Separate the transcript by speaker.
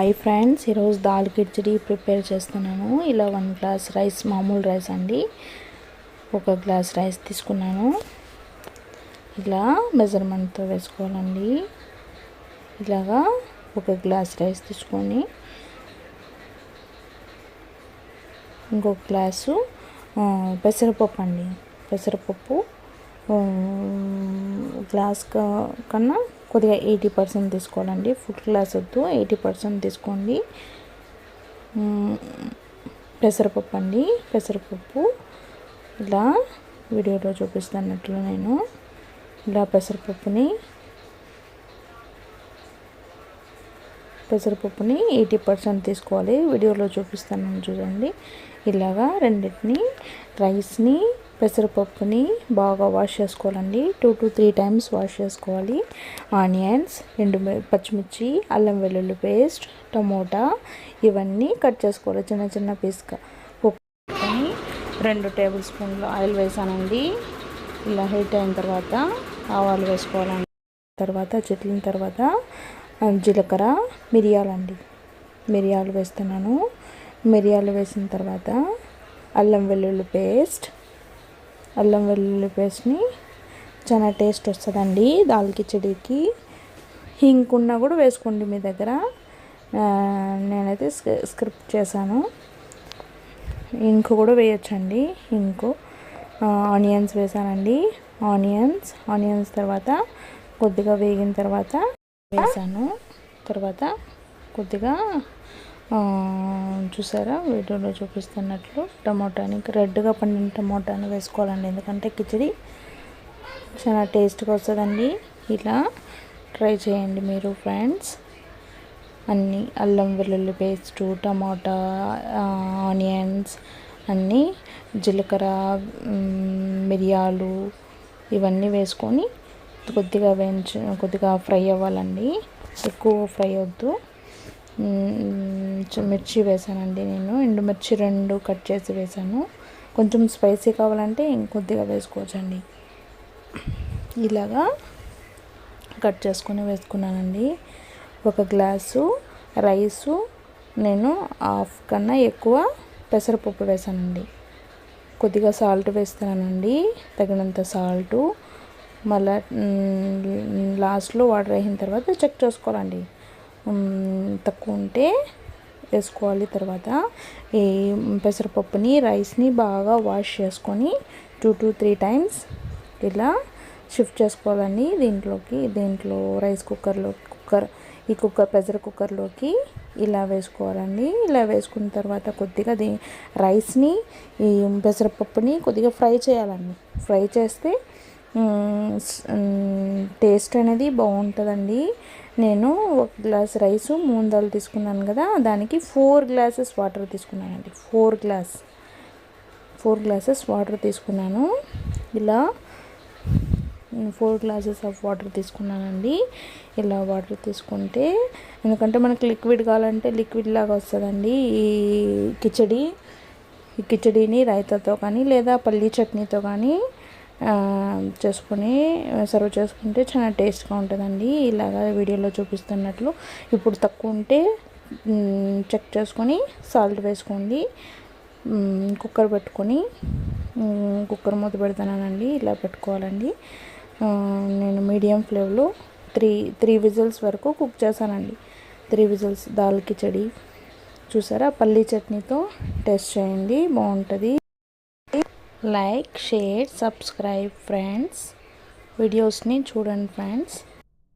Speaker 1: Hi friends ఈరోజు dal khichdi prepare చేస్తున్నాను. ఇలా వన్ గ్లాస్ రైస్ మామూలు రైస్ అండి. ఒక గ్లాస్ రైస్ తీసుకున్నాను. ఇలా మెజర్మెంట్తో వేసుకోవాలండి. ఇలాగా ఒక గ్లాస్ రైస్ తీసుకొని ఇంకొక గ్లాసు పెసరపప్పు అండి. పెసరపప్పు గ్లాస్ కన్నా కొద్దిగా ఎయిటీ పర్సెంట్ తీసుకోవాలండి. ఫుల్ గ్లాస్ వద్దు. ఎయిటీ పర్సెంట్ తీసుకోండి. పెసరపప్పు అండి. పెసరపప్పు. ఇలా వీడియోలో చూపిస్తున్నట్లు నేను. ఇలా పెసరపప్పుని పెసరపప్పుని ఎయిటీ పర్సెంట్ తీసుకోవాలి. వీడియోలో చూపిస్తాను చూడండి. ఇలాగా రెండింటిని రైస్ని పెసరపప్పుని బాగా వాష్ చేసుకోవాలండి. Two to three times wash చేసుకోవాలి. ఆనియన్స్ రెండు పచ్చిమిర్చి అల్లం వెల్లుల్లి పేస్ట్ టమోటా ఇవన్నీ కట్ చేసుకోవాలి. చిన్న చిన్న పీస్గా. పప్పుని రెండు టేబుల్ స్పూన్లు ఆయిల్ వేసానండి. ఇలా హీట్ అయిన తర్వాత ఆవాలు వేసుకోవాలండి. తర్వాత చెట్లిన తర్వాత జీలకర్ర మిరియాలండి. మిరియాలు వేస్తున్నాను. మిరియాలు వేసిన తర్వాత అల్లం వెల్లుల్లి పేస్ట్ అల్లం వెల్లుల్లి పేస్ట్ని చాలా టేస్ట్ వస్తుందండి దాల్ కిచడీకి. హింక్ కూడా వేసుకోండి మీ దగ్గర. నేనైతే స్క్రి- స్క్రిప్ట్ చేశాను. ఇంకు కూడా వేయొచ్చండి ఇంకు ఆనియన్స్ వేసానండి ఆనియన్స్. ఆనియన్స్ తర్వాత కొద్దిగా వేగిన తర్వాత వేసాను తర్వాత కొద్దిగా చూసారా? వీడియోలో చూపిస్తున్నట్లు టమోటాని రెడ్గా పండిన టమోటాని వేసుకోవాలండి. ఎందుకంటే కిచిడి చాలా టేస్ట్గా వస్తుందండి. ఇలా ట్రై చేయండి మీరు ఫ్రెండ్స్. అన్నీ అల్లం వెల్లుల్లి పేస్టు టమాటా ఆనియన్స్ అన్నీ జీలకర్ర మిరియాలు ఇవన్నీ వేసుకొని కొద్దిగా వేయించ కొద్దిగా ఫ్రై అవ్వాలండి. ఎక్కువ ఫ్రై వద్దు మిర్చి వేసానండి నేను. ఎండుమిర్చి రెండు కట్ చేసి వేసాను. కొంచెం స్పైసీ కావాలంటే ఇంకొద్దిగా వేసుకోవచ్చండి. ఇలాగా కట్ చేసుకొని వేసుకున్నానండి. ఒక గ్లాసు రైసు నేను హాఫ్ కన్నా ఎక్కువ పెసరపప్పు వేసానండి. కొద్దిగా సాల్ట్ వేస్తానండి తగినంత సాల్టు. మళ్ళా లాస్ట్లో వాటర్ వేసిన తర్వాత చెక్ చేసుకోవాలండి. తక్కువ ఉంటే వేసుకోవాలి తర్వాత ఈ పెసరపప్పుని రైస్ని బాగా వాష్ చేసుకొని టూ టు త్రీ టైమ్స్ ఇలా షిఫ్ట్ చేసుకోవాలండి. దీంట్లోకి దీంట్లో రైస్ కుక్కర్లో కుక్కర్ ఈ కుక్కర్ ప్రెషర్ కుక్కర్లోకి ఇలా వేసుకోవాలండి. ఇలా వేసుకున్న తర్వాత కొద్దిగా దీ రైస్ని ఈ పెసరపప్పుని కొద్దిగా ఫ్రై చేయాలండి. ఫ్రై చేస్తే టేస్ట్ అనేది బాగుంటుందండి. నేను ఒక గ్లాస్ రైస్ మూందాలు తీసుకున్నాను కదా దానికి ఫోర్ గ్లాసెస్ వాటర్ తీసుకున్నానండి. Four glass. Four glasses water తీసుకున్నాను. ఇలా ఫోర్ గ్లాసెస్ ఆఫ్ వాటర్ తీసుకున్నానండి. ఇలా వాటర్ తీసుకుంటే ఎందుకంటే మనకి లిక్విడ్ కావాలంటే లిక్విడ్ లాగా వస్తుందండి. ఈ కిచడి ఈ కిచడీని రైతాతో కానీ లేదా పల్లీ చట్నీతో కానీ చేసుకొని సర్వ్ చేసుకుంటే చాలా టేస్ట్గా ఉంటుందండి. ఇలాగా వీడియోలో చూపిస్తున్నట్లు. ఇప్పుడు తక్కువ ఉంటే చెక్ చేసుకొని సాల్ట్ వేసుకోండి. కుక్కర్ పెట్టుకొని కుక్కర్ మూత పెడతానండి ఇలా పెట్టుకోవాలండి. నేను మీడియం ఫ్లేమ్లో త్రీ త్రీ విజిల్స్ వరకు కుక్ చేశానండి. Three whistles dal khichdi. చూసారా? పల్లీ చట్నీతో టేస్ట్ చేయండి. బాగుంటుంది. Like share subscribe friends. వీడియోస్ని చూడండి ఫ్రెండ్స్.